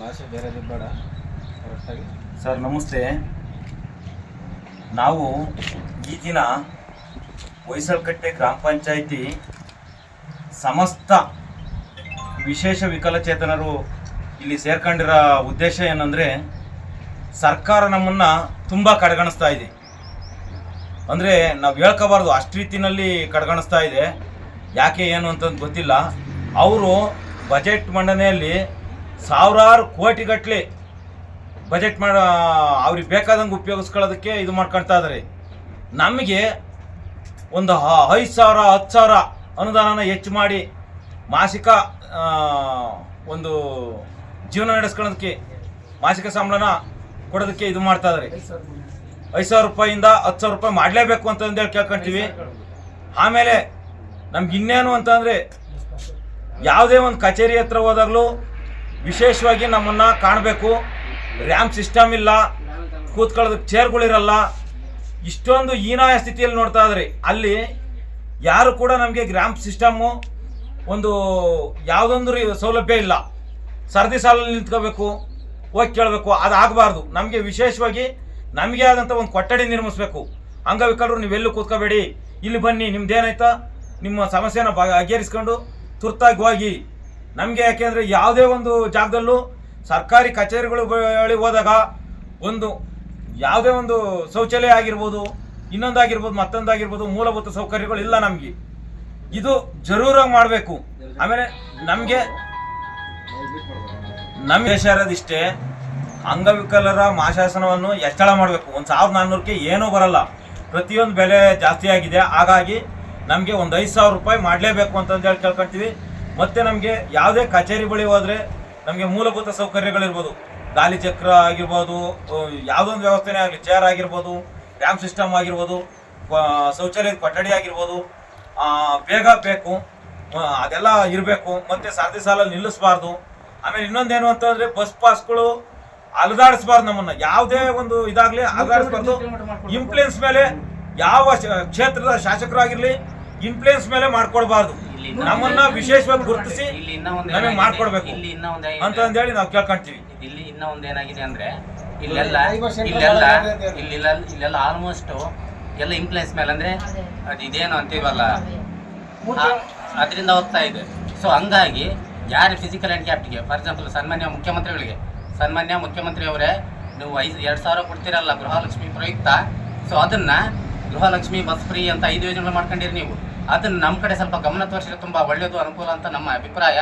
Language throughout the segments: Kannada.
ಭಾಷೆ ಬೇರೆ ಬೇಡ. ಕರೆಕ್ಟಾಗಿ ಸರ್, ನಮಸ್ತೆ. ನಾವು ಈ ದಿನ ಹೊಯ್ಸಳಕಟ್ಟೆ ಗ್ರಾಮ ಪಂಚಾಯಿತಿ ಸಮಸ್ತ ವಿಶೇಷ ವಿಕಲಚೇತನರು ಇಲ್ಲಿ ಸೇರ್ಕೊಂಡಿರೋ ಉದ್ದೇಶ ಏನಂದರೆ ಸರ್ಕಾರ ನಮ್ಮನ್ನು ತುಂಬ ಕಡೆಗಣಿಸ್ತಾ ಇದೆ. ಅಂದರೆ ನಾವು ಹೇಳ್ಕೋಬಾರ್ದು, ಅಷ್ಟು ರೀತಿಯಲ್ಲಿ ಕಡೆಗಣಿಸ್ತಾ ಇದೆ. ಯಾಕೆ ಏನು ಅಂತಂದು ಗೊತ್ತಿಲ್ಲ. ಅವರು ಬಜೆಟ್ ಮಂಡನೆಯಲ್ಲಿ ಸಾವಿರಾರು ಕೋಟಿಗಟ್ಟಲೆ ಬಜೆಟ್ ಮಾಡ, ಅವ್ರಿಗೆ ಬೇಕಾದಂಗೆ ಉಪಯೋಗಿಸ್ಕೊಳ್ಳೋದಕ್ಕೆ ಇದು ಮಾಡ್ಕೊಳ್ತಾ ಇದ್ದಾರೆ ನಮಗೆ ಒಂದು ಐದು ಸಾವಿರ ಹತ್ತು ಸಾವಿರ ಅನುದಾನನ ಹೆಚ್ಚು ಮಾಡಿ ಮಾಸಿಕ ಒಂದು ಜೀವನ ನಡೆಸ್ಕೊಳ್ಳೋದಕ್ಕೆ, ಮಾಸಿಕ ಸಂಬಳನ ಕೊಡೋದಕ್ಕೆ ಇದು ಮಾಡ್ತಾ ಇದ್ದಾರೆ ಐದು ಸಾವಿರ ರೂಪಾಯಿಂದ ಹತ್ತು ಸಾವಿರ ರೂಪಾಯಿ ಮಾಡಲೇಬೇಕು ಅಂತಂದೇಳಿ ಕೇಳ್ಕೊಂತೀವಿ. ಆಮೇಲೆ ನಮ್ಗೆ ಇನ್ನೇನು ಅಂತಂದರೆ ಯಾವುದೇ ಒಂದು ಕಚೇರಿ ಹತ್ರ ಹೋದಾಗಲೂ ವಿಶೇಷವಾಗಿ ನಮ್ಮನ್ನು ಕಾಣಬೇಕು. ರ್ಯಾಮ್ ಸಿಸ್ಟಮ್ ಇಲ್ಲ. ಕೂತ್ಕೊಳ್ಳೋದಕ್ಕೆ ಚೇರ್ಗಳಿರಲ್ಲ. ಇಷ್ಟೊಂದು ಹೀನಾಯ ಸ್ಥಿತಿಯಲ್ಲಿ ನೋಡ್ತಾ ಇದ್ರಿ. ಅಲ್ಲಿ ಯಾರು ಕೂಡ ನಮಗೆ ರ್ಯಾಂಪ್ ಸಿಸ್ಟಮ್ಮು ಒಂದು ಯಾವುದೊಂದು ಸೌಲಭ್ಯ ಇಲ್ಲ. ಸರದಿ ಸಾಲಲ್ಲಿ ನಿಂತ್ಕೋಬೇಕು, ಹೋಗಿ ಕೇಳಬೇಕು ಅದು ಆಗಬಾರ್ದು ನಮಗೆ ವಿಶೇಷವಾಗಿ ನಮಗೆ ಆದಂಥ ಒಂದು ಕೊಠಡಿ ನಿರ್ಮಿಸ್ಬೇಕು. ಅಂಗವಿಕಲರು, ನೀವೆಲ್ಲೂ ಕೂತ್ಕೋಬೇಡಿ. ಇಲ್ಲಿ ಬನ್ನಿ, ನಿಮ್ದೇನಾಯ್ತಾ? ನಿಮ್ಮ ಸಮಸ್ಯೆನ ಬಗೆಹರಿಸ್ಕೊಂಡು ತುರ್ತಾಗಿ ಹೋಗಿ ನಮಗೆ ಯಾಕೆಂದರೆ ಯಾವುದೇ ಒಂದು ಜಾಗದಲ್ಲೂ ಸರ್ಕಾರಿ ಕಚೇರಿಗಳು ಹೋದಾಗ ಒಂದು ಯಾವುದೇ ಒಂದು ಶೌಚಾಲಯ ಆಗಿರ್ಬೋದು, ಇನ್ನೊಂದಾಗಿರ್ಬೋದು, ಮತ್ತೊಂದಾಗಿರ್ಬೋದು ಮೂಲಭೂತ ಸೌಕರ್ಯಗಳು ಇಲ್ಲ ನಮಗೆ. ಇದು ಜರೂರಾಗಿ ಮಾಡಬೇಕು. ಆಮೇಲೆ ನಮಗೆ ನಮ್ಮ ಇರೋದಿಷ್ಟೇ ಅಂಗವಿಕಲರ ಮಾಶಾಸನವನ್ನು ಹೆಚ್ಚಳ ಮಾಡಬೇಕು. ಒಂದು ಸಾವಿರದ ನಾನ್ನೂರಕ್ಕೆ ಏನೂ ಬರಲ್ಲ. ಪ್ರತಿಯೊಂದು ಬೆಲೆ ಜಾಸ್ತಿ ಆಗಿದೆ. ಹಾಗಾಗಿ ನಮಗೆ ಒಂದು ಐದು ಸಾವಿರ ರೂಪಾಯಿ ಮಾಡಲೇಬೇಕು ಅಂತಂದು ಹೇಳಿ ಕೇಳ್ಕೊಳ್ತೀವಿ. ಮತ್ತು ನಮಗೆ ಯಾವುದೇ ಕಚೇರಿ ಬಳಿ ಹೋದರೆ ನಮಗೆ ಮೂಲಭೂತ ಸೌಕರ್ಯಗಳಿರ್ಬೋದು. ಗಾಲಿ ಚಕ್ರ ಆಗಿರ್ಬೋದು ಯಾವುದೊಂದು ವ್ಯವಸ್ಥೆನೇ ಆಗಲಿ ಚೇರ್ ಆಗಿರ್ಬೋದು ರ್ಯಾಮ್ ಸಿಸ್ಟಮ್ ಆಗಿರ್ಬೋದು ಶೌಚಾಲಯದ ಕೊಠಡಿ ಆಗಿರ್ಬೋದು ಬೇಗ ಬೇಕು ಅದೆಲ್ಲ ಇರಬೇಕು, ಮತ್ತು ಸಾರಥಿ ಸಾಲಲ್ಲಿ ನಿಲ್ಲಿಸಬಾರ್ದು. ಆಮೇಲೆ ಇನ್ನೊಂದೇನು ಅಂತಂದರೆ ಬಸ್ ಪಾಸ್ಗಳು ಅಲದಾಡಿಸ್ಬಾರ್ದು ನಮ್ಮನ್ನು. ಯಾವುದೇ ಒಂದು ಇದಾಗಲಿ ಅಲದಾಡಿಸ್ಬಾರ್ದು ಇನ್ಫ್ಲೂಯೆನ್ಸ್ ಮೇಲೆ ಯಾವ ಕ್ಷೇತ್ರದ ಶಾಸಕರಾಗಿರಲಿ ಇನ್ಫ್ಲೂಯೆನ್ಸ್ ಮೇಲೆ ಇನ್ನೊಂದು- ನಮ್ಮನ್ನ ವಿಶೇಷವಾಗಿ ಗುರುತಿಸಿ ಇಲ್ಲಿ ಇನ್ನ ಒಂದು ನಮಗೆ ಏನಾಗಿದೆ- ಮಾಡ್ಕೊಡ್ಬೇಕು ಅಂತ ಹೇಳಿ ನಾವು ಕೇಳ್ಕೊಂತೀವಿ. ಇಲ್ಲಿ ಇನ್ನ ಒಂದು ಏನಾಗಿದೆ ಅಂದ್ರೆ ಇಲ್ಲೆಲ್ಲ ಇಲ್ಲೆಲ್ಲ. ಇಲ್ಲೆಲ್ಲ ಇಲ್ಲೆಲ್ಲ ಆಲ್ಮೋಸ್ಟ್ ಎಲ್ಲ ಇನ್ಫ್ಲೂಯೆನ್ಸ್ ಮೇಲೆ ಅಂದ್ರೆ ಅದು. ಇದೇನು ಅಂತೀವಲ್ಲ ಅದರಿಂದ ಹೋಗ್ತಾ ಇದೆ. ಸೊ ಹಂಗಾಗಿ ಯಾರು ಫಿಸಿಕಲ್ ಹ್ಯಾಂಡಿಕ್ಯಾಪ್ಟಿಗೆ ಫಾರ್ ಎಕ್ಸಾಂಪಲ್ ಸನ್ಮಾನ್ಯ ಮುಖ್ಯಮಂತ್ರಿಗಳಿಗೆ ಸನ್ಮಾನ್ಯ ಮುಖ್ಯಮಂತ್ರಿಯವರೇ ನೀವು ಐದು ಎರಡು ಸಾವಿರ ಕೊಡ್ತೀರಲ್ಲ ಗೃಹಲಕ್ಷ್ಮಿ ಪ್ರಯುಕ್ತ ಸೊ ಅದನ್ನ ಗೃಹಲಕ್ಷ್ಮಿ ಬಸ್ ಫ್ರೀ ಅಂತ ಐದು ಯೋಜನೆಗಳು ಮಾಡ್ಕೊಂಡಿರಿ ನೀವು. ಅದನ್ನ ನಮ್ಮ ಕಡೆ ಸ್ವಲ್ಪ ಗಮನ ತೋರಿಸಿದ್ರೆ ತುಂಬ ಒಳ್ಳೆಯದು ಅನುಕೂಲ ಅಂತ ನಮ್ಮ ಅಭಿಪ್ರಾಯ.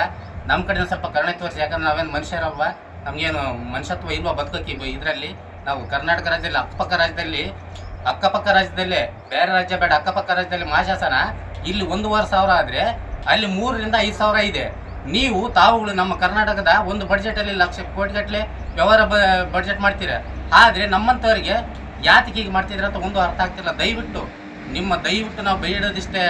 ನಮ್ಮ ಕಡೆ ಸ್ವಲ್ಪ ಕರುಣೆ ತೋರಿಸಿ, ಯಾಕಂದ್ರೆ ನಾವೇನು ಮನುಷ್ಯರಲ್ವಾ? ನಮಗೇನು ಮನುಷ್ಯತ್ವ ಇಲ್ವಾ ಬದುಕಕ್ಕೆ ಇದರಲ್ಲಿ? ನಾವು ಕರ್ನಾಟಕ ರಾಜ್ಯದಲ್ಲಿ, ಅಕ್ಕಪಕ್ಕ ರಾಜ್ಯದಲ್ಲಿ, ಅಕ್ಕಪಕ್ಕ ರಾಜ್ಯದಲ್ಲೇ, ಬೇರೆ ರಾಜ್ಯ ಬೇಡ, ಅಕ್ಕಪಕ್ಕ ರಾಜ್ಯದಲ್ಲಿ ಮಹಾಶಾಸನ ಇಲ್ಲಿ ಒಂದೂವರೆ ಸಾವಿರ ಆದರೆ, ಅಲ್ಲಿ ಮೂರರಿಂದ ಐದು ಸಾವಿರ ಇದೆ. ನೀವು, ತಾವುಗಳು ನಮ್ಮ ಕರ್ನಾಟಕದ ಒಂದು ಬಡ್ಜೆಟಲ್ಲಿ ಲಕ್ಷ ಕೋಟಿಗಟ್ಟಲೆ ವ್ಯವಹಾರ ಬಡ್ಜೆಟ್ ಮಾಡ್ತೀರಾ. ಆದರೆ ನಮ್ಮಂಥವ್ರಿಗೆ ಯಾತಕ್ಕೆ ಹೀಗೆ ಮಾಡ್ತಿದ್ರೆ ಅಂತ ಒಂದು ಅರ್ಥ ಆಗ್ತಿಲ್ಲ. ದಯವಿಟ್ಟು, ನಿಮ್ಮ ದಯವಿಟ್ಟು ನಾವು ಬೇಡೋದಿಷ್ಟೇ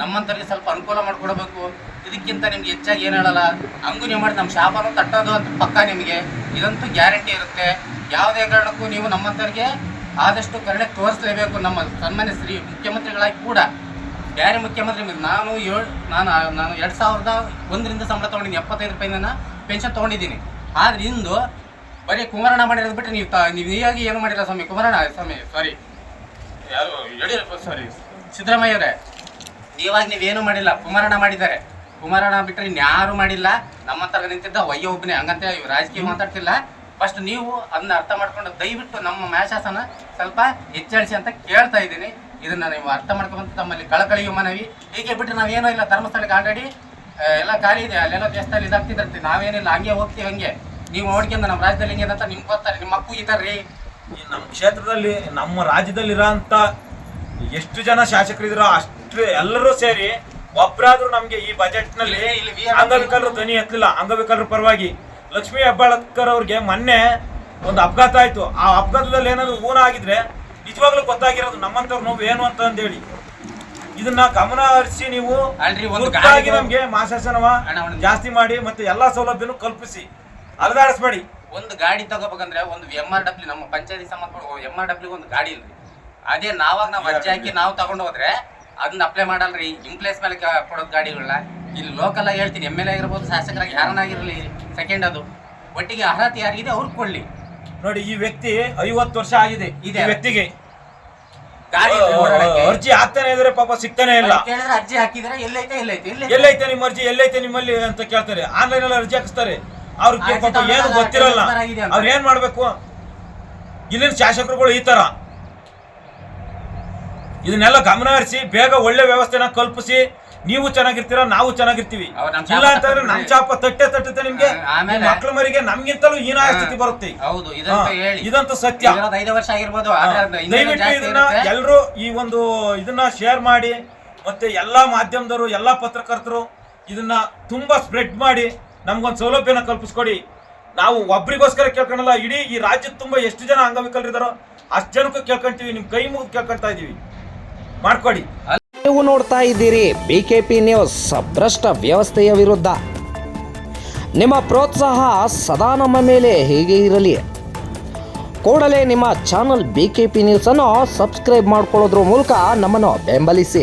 ನಮ್ಮಂಥವ್ರಿಗೆ ಸ್ವಲ್ಪ ಅನುಕೂಲ ಮಾಡಿಕೊಡ್ಬೇಕು. ಇದಕ್ಕಿಂತ ನಿಮ್ಗೆ ಹೆಚ್ಚಾಗಿ ಏನು ಹೇಳಲ್ಲ ಹಂಗೂ ನೀವು ಮಾಡಿ ನಮ್ಮ ಶಾಪನೂ ತಟ್ಟೋದು ಅಂತ ಪಕ್ಕ ನಿಮಗೆ. ಇದಂತೂ ಗ್ಯಾರಂಟಿ ಇರುತ್ತೆ. ಯಾವುದೇ ಕಾರಣಕ್ಕೂ ನೀವು ನಮ್ಮಂಥವ್ರಿಗೆ ಆದಷ್ಟು ಕರುಣೆ ತೋರಿಸಲೇಬೇಕು ನಮ್ಮ ಸನ್ಮಾನ್ಯ ಶ್ರೀ ಮುಖ್ಯಮಂತ್ರಿಗಳಾಗಿ ಕೂಡ. ಬೇರೆ ಮುಖ್ಯಮಂತ್ರಿ ನಾನು ಏಳು ನಾನು ನಾನು ಎರಡು ಸಾವಿರದ ಒಂದರಿಂದ ಸಂಬಳ ತೊಗೊಂಡಿದ್ದೀನಿ ಎಪ್ಪತ್ತೈದು ರೂಪಾಯಿಂದ ಪೆನ್ಷನ್ ತೊಗೊಂಡಿದ್ದೀನಿ. ಆದ್ರೆ ಇಂದು ಬರೀ ಕುಮಾರಣ್ಣ ಮಾಡಿರೋದು ಬಿಟ್ಟರೆ ನೀವು ತ ನೀವು ನೀವಾಗಿ ಏನು ಮಾಡಿಲ್ಲ ಸ್ವಾಮಿ ಕುಮಾರಣ್ಣ ಸ್ವಾಮಿ ಸಾರಿ ಯಾರು ಯಡಿಯೂರಪ್ಪ ಸಾರಿ ಸಿದ್ದರಾಮಯ್ಯ ಅವರೇ. ನೀವಾಗ ನೀವೇನು ಮಾಡಿಲ್ಲ ಕುಮಾರಣ್ಣ ಮಾಡಿದ್ದಾರೆ. ಕುಮಾರಣ್ಣ ಬಿಟ್ಟರೆ ಇನ್ಯಾರು ಮಾಡಿಲ್ಲ. ನಮ್ಮ ಹತ್ರ ನಿಂತಿದ್ದ ವಯ್ಯ ಒಬ್ಬನೇ ಹಂಗಂತ ಇವ್ ರಾಜಕೀಯ ಮಾತಾಡ್ತಿಲ್ಲ. ಫಸ್ಟ್ ನೀವು ಅದನ್ನ ಅರ್ಥ ಮಾಡ್ಕೊಂಡು ದಯವಿಟ್ಟು ನಮ್ಮ ಮ್ಯಾಶಾಸನ ಸ್ವಲ್ಪ ಹೆಚ್ಚಳಿಸಿ ಅಂತ ಕೇಳ್ತಾ ಇದ್ದೀನಿ. ಇದನ್ನ ನೀವು ಅರ್ಥ ಮಾಡ್ಕೊಂತ ತಮ್ಮಲ್ಲಿ ಕಳಕಳಿಯು ಮನವಿ. ಹೀಗೆ ಬಿಟ್ಟು ನಾವೇನೂ ಇಲ್ಲ ಧರ್ಮಸ್ಥಳಕ್ಕೆ ಆಲ್ರೆಡಿ ಎಲ್ಲ ಖಾಲಿ ಇದೆ ಅಲ್ಲೆಲ್ಲ ದೇಶದಲ್ಲಿ ಇದಾಗ್ತಿದ್ರಂತೆ. ನಾವೇನಿಲ್ಲ ಹಂಗೆ ಹೋಗ್ತೀವಿ ಹಂಗೆ. ನೀವು ನೋಡ್ಕೊಂಡು ನಮ್ಮ ರಾಜ್ಯದಲ್ಲಿ ಹಿಂಗೆ ಅಂತ ನಿಮ್ಗೆ ಗೊತ್ತಾರೆ ನಿಮ್ಮ ಮಕ್ಕಳು ಇದ್ದಾರೆ ಈ ನಮ್ಮ ಕ್ಷೇತ್ರದಲ್ಲಿ ನಮ್ಮ ರಾಜ್ಯದಲ್ಲಿರೋಂಥ ಎಷ್ಟು ಜನ ಶಾಸಕರಿದ್ರೋ ಅಷ್ಟು ಎಲ್ಲರೂ ಸೇರಿ ಒಬ್ಬರಾದ್ರೂ ನಮ್ಗೆ ಈ ಬಜೆಟ್ನಲ್ಲಿ ಅಂಗವಿಕಲರು ಧ್ವನಿ ಎತ್ತಲಿಲ್ಲ. ಅಂಗವಿಕಲರ ಪರವಾಗಿ ಲಕ್ಷ್ಮೀ ಹೆಬ್ಬಾಳಕರ್ ಅವ್ರಿಗೆ ಮೊನ್ನೆ ಒಂದು ಅಪಘಾತ ಆಯ್ತು. ಆ ಅಪಘಾತದಲ್ಲಿ ಏನಾದ್ರು ಊನ ಆಗಿದ್ರೆ ನಿಜವಾಗ್ಲೂ ಗೊತ್ತಾಗಿರೋದು ನಮ್ಮಂತವ್ರ ನೋವು ಏನು ಅಂತ ಅಂದೇಳಿ. ಇದನ್ನ ಗಮನ ಹರಿಸಿ ನೀವು ತುರ್ತಾಗಿ ನಮ್ಗೆ ಮಾಸಾಸನವ ಜಾಸ್ತಿ ಮಾಡಿ ಮತ್ತೆ ಎಲ್ಲಾ ಸೌಲಭ್ಯನು ಕಲ್ಪಿಸಿ. ಅಲದಾಡಿಸ್ಬೇಡಿ ಒಂದು ಗಾಡಿ ತಗೋಬೇಕಂದ್ರೆ ಒಂದು ಎಂ ಆರ್ ಡಬ್ಲ್ಯೂ ನಮ್ಮ ಪಂಚಾಯತಿ ಸಂಬಂಧಪಟ್ಟ ಎಂ ಆರ್ ಡಬ್ಲ್ಯೂ ಒಂದು ಗಾಡಿ ಇಲ್ರಿ. ಅದೇ ನಾವಾಗ ನಾವು ಅಜ್ಜಿ ಹಾಕಿ ನಾವು ತಗೊಂಡು ಹೋದ್ರೆ ಅದನ್ನ ಅಪ್ಲೈ ಮಾಡಲ್ರಿ. ಇಂಪ್ಲೇಸ್ ಮೇಲೆ ಕೊಡೋದು ಗಾಡಿಗಳನ್ನ ಇಲ್ಲಿ ಲೋಕಲ್ ಆಗಿ ಹೇಳ್ತೀನಿ ಎಂ ಎಲ್ ಎ ಆಗಿರ್ಬೋದು ಶಾಸಕರಾಗಿ ಯಾರನ್ನಾಗಿರಲಿ ಸೆಕೆಂಡ್ ಅದು. ಒಟ್ಟಿಗೆ ಅರ್ಹತೆ ಯಾರಿಗಿದೆ ಅವ್ರಿಗೆ ಕೊಡ್ಲಿ. ನೋಡಿ ಈ ವ್ಯಕ್ತಿ ಐವತ್ತು ವರ್ಷ ಆಗಿದೆ. ಇದೆ. ವ್ಯಕ್ತಿಗೆ ಗಾಡಿ ಓಡಾಡಕ್ಕೆ. ಅರ್ಜಿ ಹಾಕ್ತಾನೆ ಇದ್ರೆ ಪಾಪ ಸಿಗ್ತಾನೆ ಇಲ್ಲ. ಕೇಳಿದ್ರೆ ಅರ್ಜಿ ಹಾಕಿದ್ರೆ ಎಲ್ಲೈತೆ ಎಲ್ಲೈತೆ ಎಲ್ಲೈತೆ. ಎಲ್ಲೈತೆ ನಿಮ್ಮ ಅರ್ಜಿ ಎಲ್ಲೈತೆ ನಿಮ್ಮಲ್ಲಿ ಅಂತ ಕೇಳ್ತಾರೆ. ಆನ್ಲೈನ್ ಅಲ್ಲಿ ಅರ್ಜಿ ಹಾಕಿಸ್ತಾರೆ. ಅವ್ರಿಗೆ ಪಾಪ ಏನು ಗೊತ್ತಿರಲ್ಲ. ಅವ್ರು ಏನ್ ಮಾಡ್ಬೇಕು? ಇಲ್ಲಿನ ಶಾಸಕರುಗಳು ಈ ತರ. ಇದನ್ನೆಲ್ಲ ಗಮನ ಹರಿಸಿ ಬೇಗ ಒಳ್ಳೆ ವ್ಯವಸ್ಥೆನ ಕಲ್ಪಿಸಿ ನೀವು ಚೆನ್ನಾಗಿರ್ತೀರ ನಾವು ಚೆನ್ನಾಗಿರ್ತೀವಿ. ಇಲ್ಲ ಅಂತಂದ್ರೆ ನಮ್ ಚಾಪ ತಟ್ಟೆ ತಟ್ಟುತ್ತೆ ನಿಮ್ಗೆ. ಮಕ್ಳು ಮರಿಗೆ ನಮ್ಗಿಂತಲೂ ಹೀನಾಯ ಸ್ಥಿತಿ ಬರುತ್ತೆ ಹೌದು ಇದಂತ ಸತ್ಯ. ವರ್ಷ ಆಗಿರ್ಬೋದು ದಯವಿಟ್ಟು ಇದನ್ನ. ಎಲ್ಲರೂ ಈ ಒಂದು ಇದನ್ನ ಶೇರ್ ಮಾಡಿ ಮತ್ತೆ ಎಲ್ಲಾ ಮಾಧ್ಯಮದವರು ಎಲ್ಲಾ ಪತ್ರಕರ್ತರು ಇದನ್ನ ತುಂಬಾ ಸ್ಪ್ರೆಡ್ ಮಾಡಿ ನಮ್ಗೊಂದು ಸೌಲಭ್ಯನ ಕಲ್ಪಿಸ್ಕೊಡಿ. ನಾವು ಒಬ್ರಿಗೋಸ್ಕರ ಕೇಳ್ಕೊಳಲ್ಲ ಇಡೀ ಈ ರಾಜ್ಯದ ತುಂಬಾ ಎಷ್ಟು ಜನ ಅಂಗವಿಕಲರಿದಾರೋ ಅಷ್ಟು ಜನಕ್ಕೂ ಕೇಳ್ಕೊಂತೀವಿ ನಿಮ್ ಕೈ ಮುಗಿದು ಕೇಳ್ಕೊಂತ ಇದೀವಿ. ಮಾಡ್ಕೊಡಿ. ನೀವು ನೋಡ್ತಾ ಇದ್ದೀರಿ ಬಿಕೆಪಿ ನ್ಯೂಸ್ ಭ್ರಷ್ಟ ವ್ಯವಸ್ಥೆಯ ವಿರುದ್ಧ. ನಿಮ್ಮ ಪ್ರೋತ್ಸಾಹ ಸದಾ ನಮ್ಮ ಮೇಲೆ ಹೇಗೆ ಇರಲಿ? ಕೂಡಲೇ ನಿಮ್ಮ ಚಾನಲ್ ಬಿ ಕೆ ಪಿ ನ್ಯೂಸನ್ನು ಸಬ್ಸ್ಕ್ರೈಬ್ ಮಾಡ್ಕೊಳ್ಳೋದ್ರ ಮೂಲಕ ನಮ್ಮನ್ನು ಬೆಂಬಲಿಸಿ.